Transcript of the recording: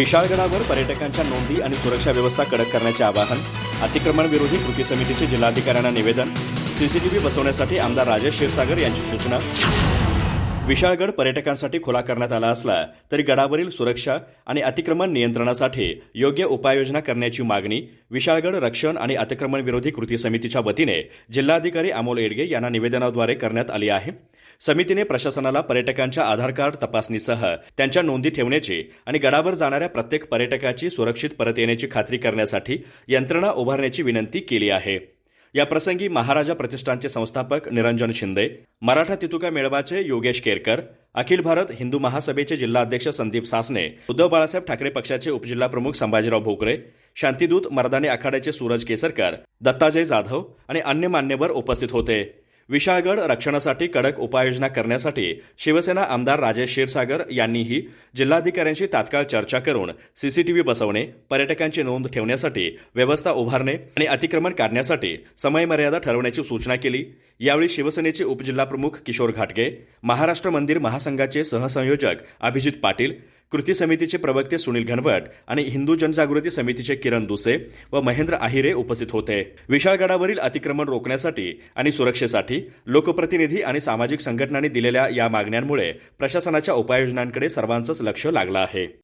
विशाळगडावर पर्यटकांच्या नोंदी आणि सुरक्षा व्यवस्था कडक करण्याचे आवाहन अतिक्रमण विरोधी कृती समितीचे जिल्हाधिकाऱ्यांना निवेदन सीसीटीव्ही बसवण्यासाठी आमदार राजेश क्षीरसागर यांची सूचना. विशाळगड पर्यटकांसाठी खुला करण्यात आला असला तरी गडावरील सुरक्षा आणि अतिक्रमण नियंत्रणासाठी योग्य उपाययोजना करण्याची मागणी विशाळगड रक्षण आणि अतिक्रमण विरोधी कृती समितीच्या वतीने जिल्हाधिकारी अमोल एडगे यांना निवेदनाद्वारे करण्यात आली आहे. समितीने प्रशासनाला पर्यटकांच्या आधार कार्ड तपासणीसह त्यांच्या नोंदी ठेवण्याची आणि गडावर जाणाऱ्या प्रत्येक पर्यटकाची सुरक्षित परत येण्याची खात्री करण्यासाठी यंत्रणा उभारण्याची विनंती केली आहे. याप्रसंगी महाराजा प्रतिष्ठानचे संस्थापक निरंजन शिंदे मराठा तितुका मेळाव्याचे योगेश केरकर अखिल भारत हिंदू महासभेचे जिल्हाध्यक्ष संदीप सासने उद्धव बाळासाहेब ठाकरे पक्षाचे उपजिल्हाप्रमुख संभाजीराव भोकरे शांतीदूत मर्दानी आखाड्याचे सूरज केसरकर दत्ताजय जाधव आणि अन्य मान्यवर उपस्थित होते. विशाळगड रक्षणासाठी कडक उपाययोजना करण्यासाठी शिवसेना आमदार राजेश क्षीरसागर यांनीही जिल्हाधिकाऱ्यांशी तात्काळ चर्चा करून सीसीटीव्ही बसवणे पर्यटकांची नोंद ठेवण्यासाठी व्यवस्था उभारणे आणि अतिक्रमण काढण्यासाठी समयमर्यादा ठरवण्याची सूचना केली. यावेळी शिवसेनेचे उपजिल्हाप्रमुख किशोर घाटगे महाराष्ट्र मंदिर महासंघाचे सहसंयोजक अभिजित पाटील कृती समितीचे प्रवक्ते सुनील घनवट आणि हिंदू जनजागृती समितीचे किरण दुसे व महेंद्र आहिरे उपस्थित होते. विशाळगडावरील अतिक्रमण रोखण्यासाठी आणि सुरक्षेसाठी लोकप्रतिनिधी आणि सामाजिक संघटनांनी दिलेल्या या मागण्यांमुळे प्रशासनाच्या उपाययोजनांकडे सर्वांचंच लक्ष लागलं आहे.